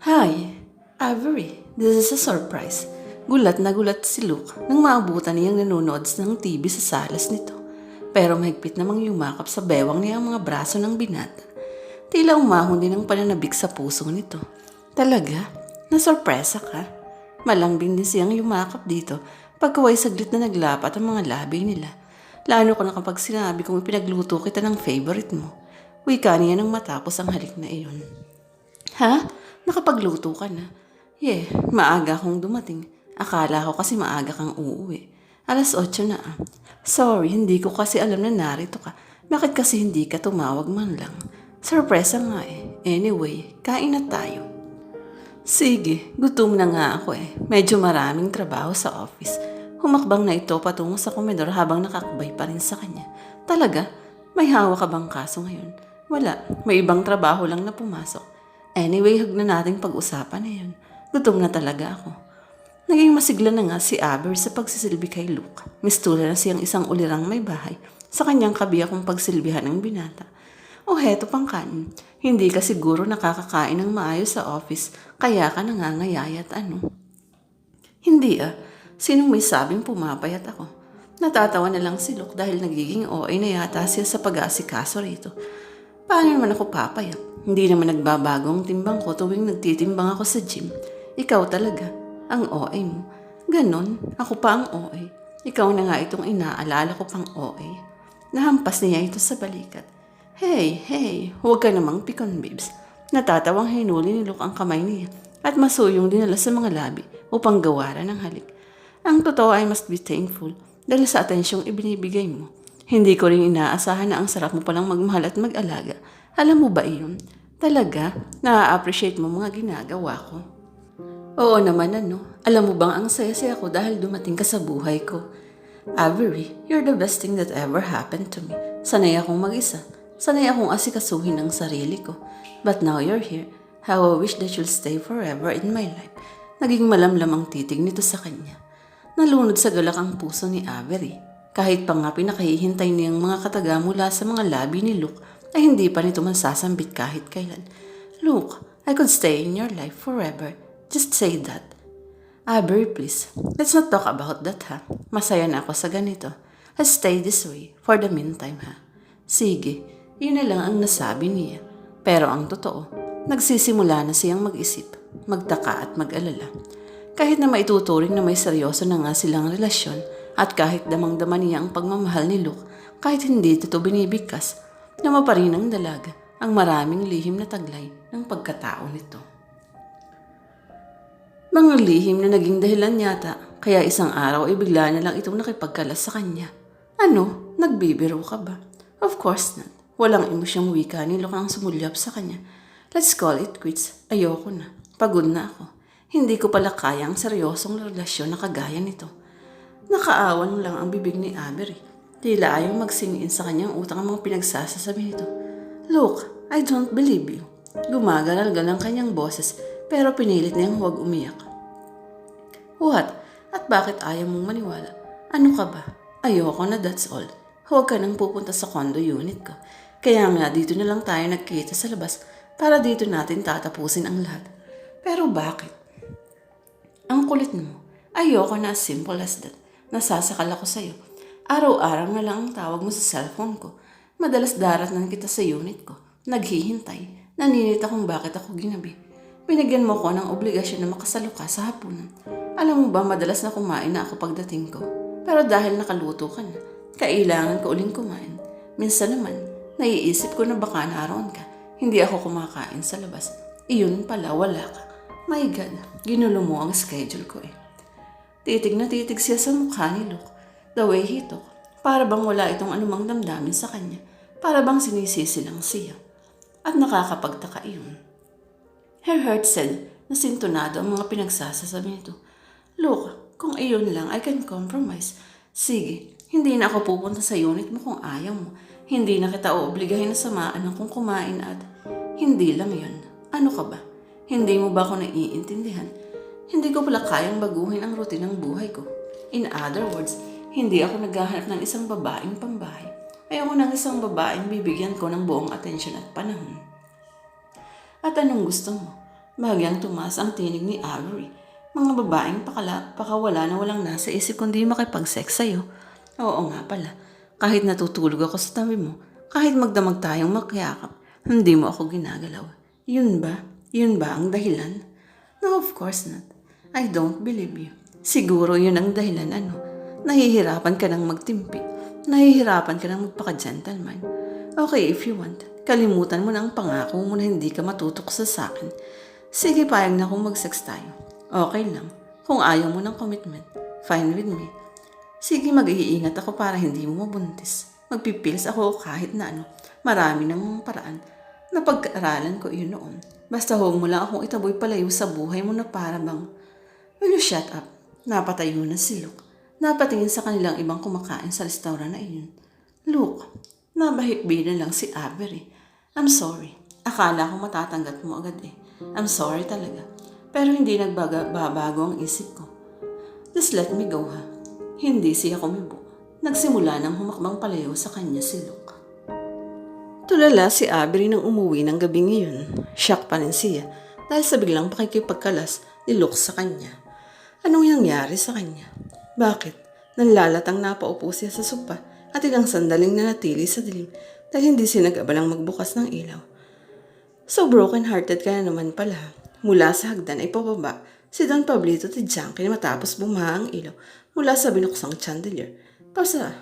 Hi, Avery. This is a surprise. Gulat na gulat si Luke nang maabutan niyang nanonood ng TV sa salas nito. Pero mahigpit namang yumakap sa bewang niya ang mga braso ng binata. Tila umahon din ang pananabik sa puso nito. Talaga? Nasorpresa ka? Malambing din siyang yumakap dito pagkaway saglit na naglapat ang mga labi nila. Lalo ko na kapag sinabi kong pinagluto kita ng favorite mo. Wika niya nang matapos ang halik na iyon. Ha? Nakapagluto ka na? Yeah, maaga akong dumating. Akala ko kasi maaga kang uuwi. Alas 8 na ah. Sorry, hindi ko kasi alam na narito ka. Bakit kasi hindi ka tumawag man lang? Surpresa nga eh. Anyway, kain na tayo. Sige, gutom na nga ako eh. Medyo maraming trabaho sa office. Humakbang na ito patungo sa komedor habang nakakabay pa rin sa kanya. Talaga? May hawak ka bang kaso ngayon? Wala. May ibang trabaho lang na pumasok. Anyway, hug na nating pag-usapan na yun. Gutom na talaga ako. Naging masigla na nga si Aber sa pagsisilbi kay Luke. Mistula na siyang isang ulirang may bahay sa kanyang kabiya kong pagsilbihan ng binata. O heto pang kanin. Hindi ka siguro nakakakain ng maayos sa office, kaya ka nangangayayat ano. Hindi ah. Sinong may sabing pumapayat ako? Natatawa na lang si Luke dahil nagiging OA na yata siya sa pag-aasikaso rito. Paano naman ako papayat? Hindi naman nagbabago ang timbang ko tuwing nagtitimbang ako sa gym. Ikaw talaga, ang OA mo. Ganon, ako pa ang OA. Ikaw na nga itong inaalala ko pang OA. Nahampas niya ito sa balikat. Hey, hey, huwag ka namang pikon, babes. Natatawang hinuli ni Luke ang kamay niya at masuyong dinala sa mga labi upang gawaran ng halik. Ang totoo ay must be thankful dahil sa atensyong ibinibigay mo. Hindi ko rin inaasahan na ang sarap mo palang magmahal at mag-alaga. Alam mo ba iyon? Talaga, na-appreciate mo mga ginagawa ko. Oo naman ano. Alam mo bang ang saya-saya ko dahil dumating ka sa buhay ko. Avery, you're the best thing that ever happened to me. Sanay akong mag-isa. Sanay akong asikasuhin ang sarili ko. But now you're here. How I wish that you'll stay forever in my life. Naging malamlam ang titig nito sa kanya. Nalunod sa galak ang puso ni Avery. Kahit pa nga pinakahihintay niyang mga kataga mula sa mga labi ni Luke, ay hindi pa nito masasambit kahit kailan. Luke, I could stay in your life forever. Just say that. Avery, please, let's not talk about that ha. Masaya na ako sa ganito. Let's stay this way for the meantime ha. Sige, yun na lang ang nasabi niya. Pero ang totoo, nagsisimula na siyang mag-isip, magtaka at mag-alala. Kahit na maituturing na may seryoso na nga silang relasyon at kahit damang-dama niya ang pagmamahal ni Luke, kahit hindi ito binibigkas, nama pa rin ang dalaga ang maraming lihim na taglay ng pagkatao nito. Mga lihim na naging dahilan yata, kaya isang araw ay bigla na lang itong nakipagkalas sa kanya. Ano? Nagbibiro ka ba? Of course not. Walang emosyong wika ni Luke ang sumulyap sa kanya. Let's call it quits. Ayoko na. Pagod na ako. Hindi ko pala kaya ang seryosong relasyon na kagaya nito. Nakaawan lang ang bibig ni Avery. Tila ayaw magsingin sa kanyang utang ang mga pinagsasasabi nito. Look, I don't believe you. Gumagaral-gal ang kanyang boses pero pinilit niyang huwag umiyak. What? At bakit ayaw mong maniwala? Ano ka ba? Ayoko na that's all. Huwag ka nang pupunta sa condo unit ko. Kaya nga dito na lang tayo nagkita sa labas para dito natin tatapusin ang lahat. Pero bakit? Ang kulit mo. Ayoko na as simple as that. Nasasakal ako sa'yo. Araw-araw na lang ang tawag mo sa cellphone ko. Madalas darat na kita sa unit ko. Naghihintay. Naninita kung bakit ako ginabi. Binigyan mo ko ng obligasyon na makasalo ka sa hapunan. Alam mo ba, madalas na kumain na ako pagdating ko. Pero dahil nakaluto ka na, kailangan ko uling kumain. Minsan naman, naiisip ko na baka naroon ka. Hindi ako kumakain sa labas. Iyon pala, wala ka. My God, ginulo mo ang schedule ko eh. Titig na titig siya sa mukha ni Luke. The way he talk, para bang wala itong anumang damdamin sa kanya. Para bang sinisisi lang siya. At nakakapagtaka iyon. Her heart said na sintonado ang mga pinagsasasabi nito. Look, kung iyon lang, I can compromise. Sige, hindi na ako pupunta sa unit mo kung ayaw mo. Hindi na kita oobligahin na samaan ng kung kumain at hindi lang yun. Ano ka ba? Hindi mo ba ako naiintindihan? Hindi ko pala kayang baguhin ang routine ng buhay ko. In other words, hindi ako naghahanap ng isang babaeng pambahay. Ayoko ng isang babaeng bibigyan ko ng buong atensyon at panahon. At anong gusto mo? Bagyang tumaas ang tinig ni Avery. Mga babaeng pakala, pakawala na walang nasa isip kundi makipag-sex sa'yo. Oo nga pala. Kahit natutulog ako sa tabi mo, kahit magdamag tayong makyakap, hindi mo ako ginagalaw. Yun ba? Yun ba ang dahilan? No, of course not. I don't believe you. Siguro yun ang dahilan ano. Nahihirapan ka nang magtimpi. Nahihirapan ka nang magpaka-gentleman. Okay, if you want. Kalimutan mo na ang pangako mo na hindi ka matutuksa sa akin. Sige, payag na kung mag-sex tayo. Okay lang. Kung ayaw mo ng commitment, fine with me. Sige, mag-iingat ako para hindi mo mabuntis. Magpipils ako kahit na ano. Marami ng paraan. Napag-aralan ko yun noon. Basta huwag mo lang akong itaboy palayo sa buhay mo na para bang... Will you shut up? Napatayo na si Luke. Napatingin sa kanilang ibang kumakain sa restaurant na iyon. Luke, nabahikbi na lang si Avery. I'm sorry. Akala ko matatanggap mo agad eh. I'm sorry talaga. Pero hindi nagbabago ang isip ko. Just let me go ha. Hindi siya kumibo. Nagsimula nang humakbang palayo sa kanya si Luke. Tulala si Avery nang umuwi ng gabing iyon. Shock pa rin siya dahil sa biglang pakikipagkalas ni Luke sa kanya. Anong nangyari sa kanya? Bakit? Nanlalatang napaupo siya sa sopa at ilang sandaling nanatili sa dilim dahil hindi siya nag-abalang magbukas ng ilaw. So broken-hearted ka na naman pala. Mula sa hagdan ay pababa si Don Pablito Junkie matapos bumaha ang ilaw mula sa binuksang chandelier. Pasa,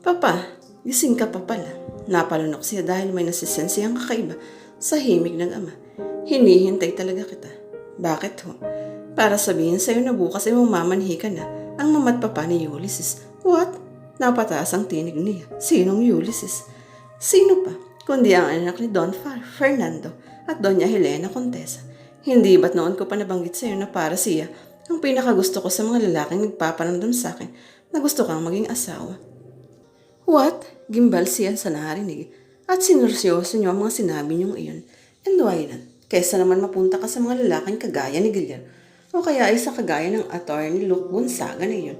Papa, gising ka pa pala. Napalunok siya dahil may nasisensiyang kakaiba sa himig ng ama. Hinihintay talaga kita. Bakit ho? Para sabihin sa'yo na bukas ay mamamanhi ka na ang mama't papa ni Ulysses. What? Napataas ang tinig niya. Sinong Ulysses? Sino pa? Kundi ang anak ni Don Fer- Fernando at Doña Helena Contesa. Hindi ba't noon ko pa nabanggit sa'yo na para siya ang pinakagusto ko sa mga lalaking nagpaparamdam sa akin na gusto kang maging asawa? What? Gimbal siya sa narinig. At sineryoso niyo ang mga sinabi niyong iyon. And why not? Kesa naman mapunta ka sa mga lalaking kagaya ni Guillermo. O kaya ay sa kagaya ng attorney Luke Gonzaga na iyon.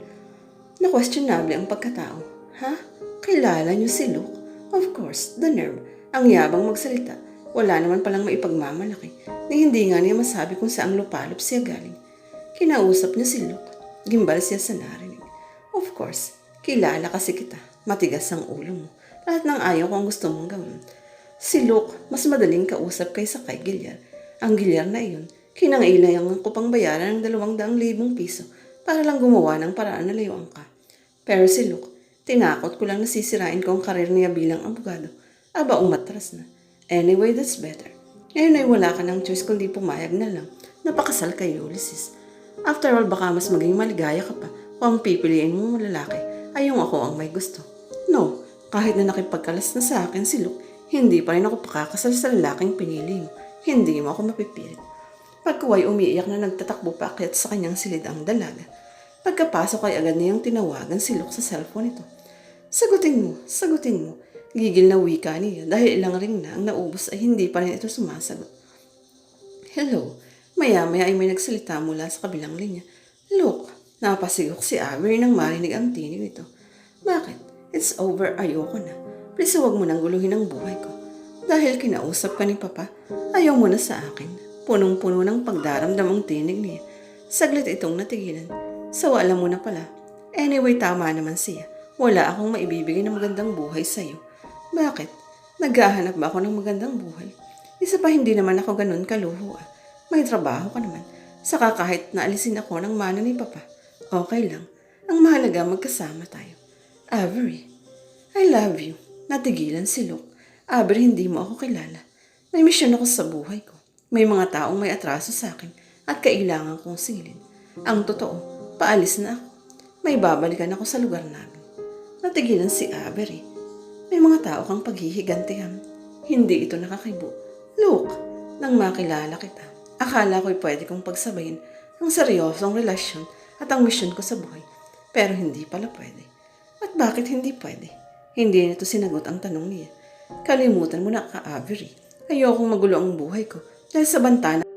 Na questionable ang pagkatao. Ha? Kilala niyo si Luke? Of course, the nerve. Ang yabang magsalita. Wala naman palang maipagmamalaki na hindi nga niya masabi kung saang lupalop siya galing. Kinausap niya si Luke. Gimbal siya sa narinig. Of course, kilala kasi kita. Matigas ang ulo mo. Lahat ng ayaw ko ang gusto mong gawin. Si Luke, mas madaling kausap kaysa kay Gilyar. Ang Gilyar na iyon, kinangailangan ko pang bayaran ng dalawang daang libong piso para lang gumawa ng paraan na layuan ka. Pero si Luke, tinakot ko lang nasisirain ko ang karir niya bilang abogado. Aba, umatras na. Anyway, that's better. Ngayon ay wala ka ng choice kundi pumayag na lang. Napakasal kay Ulysses. After all, baka mas maging maligaya ka pa kung ang pipiliin mong lalaki ay yung ako ang may gusto. No, kahit na nakipagkalas na sa akin si Luke, hindi pa rin ako pakakasal sa lalaking pinili. Hindi mo ako mapipilit. Pagkuway umiiyak na nagtatakbo pa akyat sa kanyang silid ang dalaga. Pagkapasok ay agad niyang tinawagan si Luke sa cellphone ito. Sagutin mo, sagutin mo. Gigil na wika niya dahil ilang ring na ang naubos ay hindi pa rin ito sumasagot. Hello. Maya-maya ay may nagsalita mula sa kabilang linya. Look, napasigok si Avery nang marinig ang tinig nito. Bakit? It's over. Ayoko na. Please huwag mo nang guluhin ang buhay ko. Dahil kinausap ka ni Papa, ayaw mo na sa akin. Punong-puno ng pagdaramdam ang tinig niya. Saglit itong natigilan. So alam mo na pala. Anyway, tama naman siya. Wala akong maibibigay ng magandang buhay sa'yo. Bakit? Naghahanap ba ako ng magandang buhay? Isa pa hindi naman ako ganun kaluho ah. May trabaho ka naman. Saka kahit naalisin ako ng mana ni Papa, okay lang. Ang mahalaga magkasama tayo. Avery, I love you. Natigilan si Luke. Avery, hindi mo ako kilala. May misyon ako sa buhay ko. May mga taong may atraso sa akin at kailangan kong singilin. Ang totoo, paalis na ako. May babalikan ako sa lugar namin. Natigilan si Avery. May mga tao kang paghihigantihan. Hindi ito nakakibo. Look, nang makilala kita, akala ko'y pwede kong pagsabayin ang seryosong relasyon at ang misyon ko sa buhay. Pero hindi pala pwede. At bakit hindi pwede? Hindi nito sinagot ang tanong niya. Kalimutan mo na ka, Avery. Ayokong magulo ang buhay ko dahil sa banta na